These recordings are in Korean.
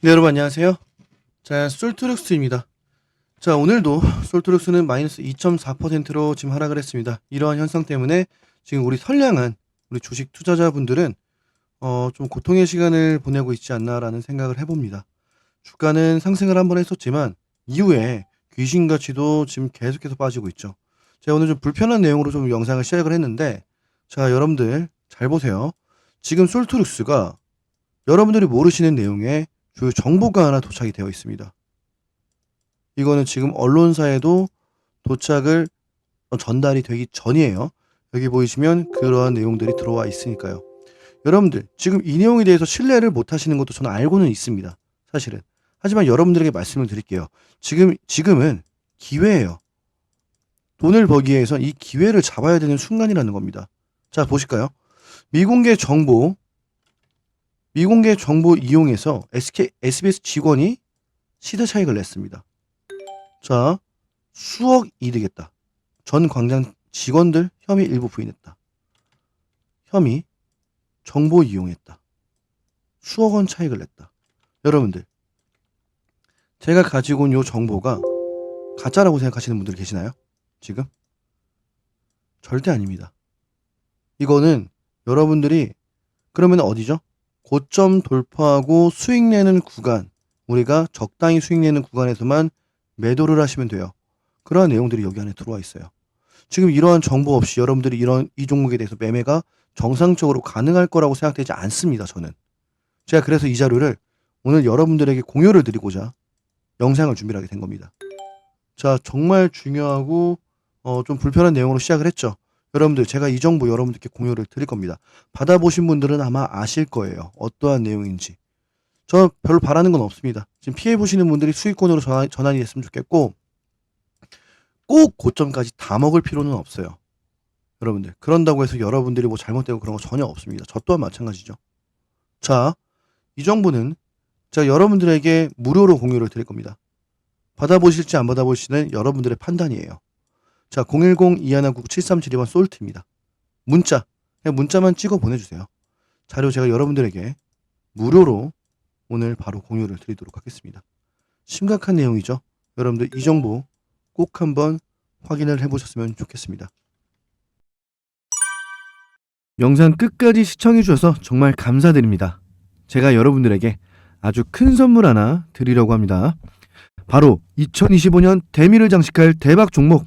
네, 여러분 안녕하세요. 자, 솔트룩스입니다. 자, 오늘도 솔트룩스는 마이너스 2.4%로 지금 하락을 했습니다. 이러한 현상 때문에 지금 우리 선량한 우리 주식 투자자분들은 어, 좀 고통의 시간을 보내고 있지 않나라는 생각을 해봅니다. 주가는 상승을 한번 했었지만 이후에 귀신같이도 지금 계속해서 빠지고 있죠. 제가 오늘 좀 불편한 내용으로 좀 영상을 시작을 했는데 자, 여러분들 잘 보세요. 지금 솔트룩스가 여러분들이 모르시는 내용에 주요 정보가 하나 도착이 되어 있습니다. 이거는 지금 언론사에도 도착을 어, 전달이 되기 전이에요. 여기 보이시면 그러한 내용들이 들어와 있으니까요. 여러분들 지금 이 내용에 대해서 신뢰를 못 하시는 것도 저는 알고는 있습니다. 사실은. 하지만 여러분들에게 말씀을 드릴게요. 지금 지금은 기회예요. 돈을 벌기 위해서 이 기회를 잡아야 되는 순간이라는 겁니다. 자, 보실까요? 미공개 정보 미공개 정보 이용해서 SK, SBS 직원이 시대 차익을 냈습니다. 자, 수억 이득했다. 전 광장 직원들 혐의 일부 부인했다. 혐의 정보 이용했다. 수억 원 차익을 냈다. 여러분들, 제가 가지고 온요 정보가 가짜라고 생각하시는 분들 계시나요? 지금? 절대 아닙니다. 이거는 여러분들이 그러면 어디죠? 고점 돌파하고 수익 내는 구간, 우리가 적당히 수익 내는 구간에서만 매도를 하시면 돼요. 그러한 내용들이 여기 안에 들어와 있어요. 지금 이러한 정보 없이 여러분들이 이런 이 종목에 대해서 매매가 정상적으로 가능할 거라고 생각되지 않습니다. 저는. 제가 그래서 이 자료를 오늘 여러분들에게 공유를 드리고자 영상을 준비를 하게 된 겁니다. 자, 정말 중요하고 어, 좀 불편한 내용으로 시작을 했죠. 여러분들 제가 이 정보 여러분들께 공유를 드릴 겁니다. 받아보신 분들은 아마 아실 거예요. 어떠한 내용인지. 저 별로 바라는 건 없습니다. 지금 피해 보시는 분들이 수익권으로 전환, 전환이 됐으면 좋겠고 꼭 고점까지 다 먹을 필요는 없어요. 여러분들 그런다고 해서 여러분들이 뭐 잘못되고 그런 거 전혀 없습니다. 저 또한 마찬가지죠. 자, 이 정보는 제가 여러분들에게 무료로 공유를 드릴 겁니다. 받아보실지 안 받아보실지는 여러분들의 판단이에요. 자, 010-2199-7372번 솔트입니다. 문자, 그냥 문자만 찍어 보내주세요. 자료 제가 여러분들에게 무료로 오늘 바로 공유를 드리도록 하겠습니다. 심각한 내용이죠. 여러분들 이 정보 꼭 한번 확인을 해보셨으면 좋겠습니다. 영상 끝까지 시청해 주셔서 정말 감사드립니다. 제가 여러분들에게 아주 큰 선물 하나 드리려고 합니다. 바로 2025년 대미를 장식할 대박 종목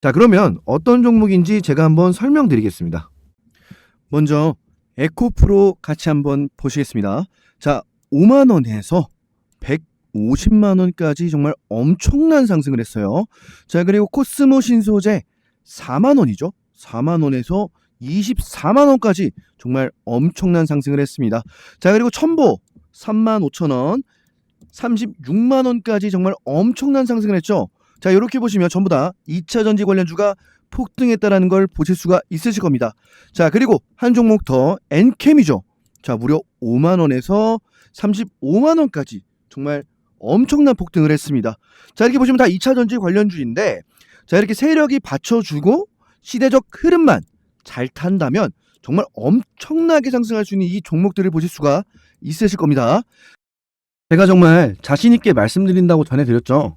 자, 그러면 어떤 종목인지 제가 한번 설명드리겠습니다. 먼저 에코프로 같이 한번 보시겠습니다. 자, 5만 원에서 150만 원까지 정말 엄청난 상승을 했어요. 자, 그리고 코스모 신소재 4만 원이죠. 4만 원에서 24만 원까지 정말 엄청난 상승을 했습니다. 자, 그리고 첨보 3만 5천 원, 36만 원까지 정말 엄청난 상승을 했죠. 자, 이렇게 보시면 전부 다 2차 전지 관련주가 폭등했다라는 걸 보실 수가 있으실 겁니다. 자, 그리고 한 종목 더 엔캠이죠. 자, 무려 5만 원에서 35만 원까지 정말 엄청난 폭등을 했습니다. 자, 이렇게 보시면 다 2차 전지 관련주인데 자, 이렇게 세력이 받쳐주고 시대적 흐름만 잘 탄다면 정말 엄청나게 상승할 수 있는 이 종목들을 보실 수가 있으실 겁니다. 제가 정말 자신있게 말씀드린다고 전해드렸죠.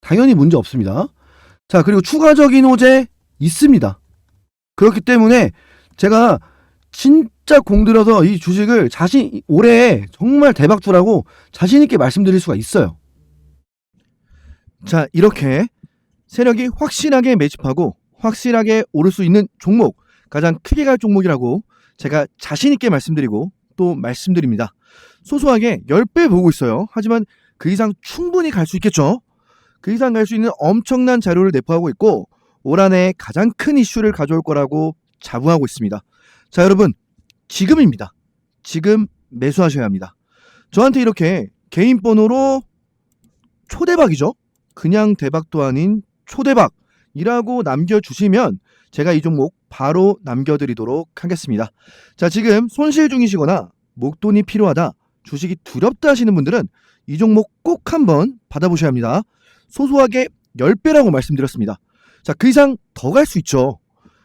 당연히 문제 없습니다. 자, 그리고 추가적인 호재 있습니다. 그렇기 때문에 제가 진짜 공들여서 이 주식을 자신 올해 정말 대박 투라고 자신 있게 말씀드릴 수가 있어요. 자, 이렇게 세력이 확실하게 매집하고 확실하게 오를 수 있는 종목, 가장 크게 갈 종목이라고 제가 자신 있게 말씀드리고 또 말씀드립니다. 소소하게 10배 보고 있어요. 하지만 그 이상 충분히 갈 수 있겠죠. 그 이상 갈 수 있는 엄청난 자료를 내포하고 있고 올 한해 가장 큰 이슈를 가져올 거라고 자부하고 있습니다. 자, 여러분, 지금입니다. 지금 매수하셔야 합니다. 저한테 이렇게 개인 번호로 초대박이죠. 그냥 대박도 아닌 초대박이라고 남겨주시면 제가 이 종목 바로 남겨드리도록 하겠습니다. 자, 지금 손실 중이시거나 목돈이 필요하다, 주식이 두렵다 하시는 분들은 이 종목 꼭 한번 받아보셔야 합니다. 소소하게 10배라고 말씀드렸습니다. 자, 그 이상 더 갈 수 있죠.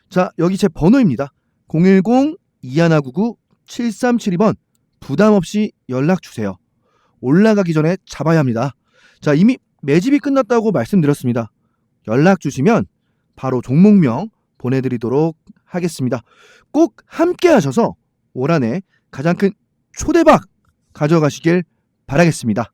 자, 여기 제 번호입니다. 010-2199-7372번 부담 없이 연락 주세요. 올라가기 전에 잡아야 합니다. 자, 이미 매집이 끝났다고 말씀드렸습니다. 연락 주시면 바로 종목명 보내드리도록 하겠습니다. 꼭 함께 하셔서 올 한해 가장 큰 초대박 가져가시길 바라겠습니다.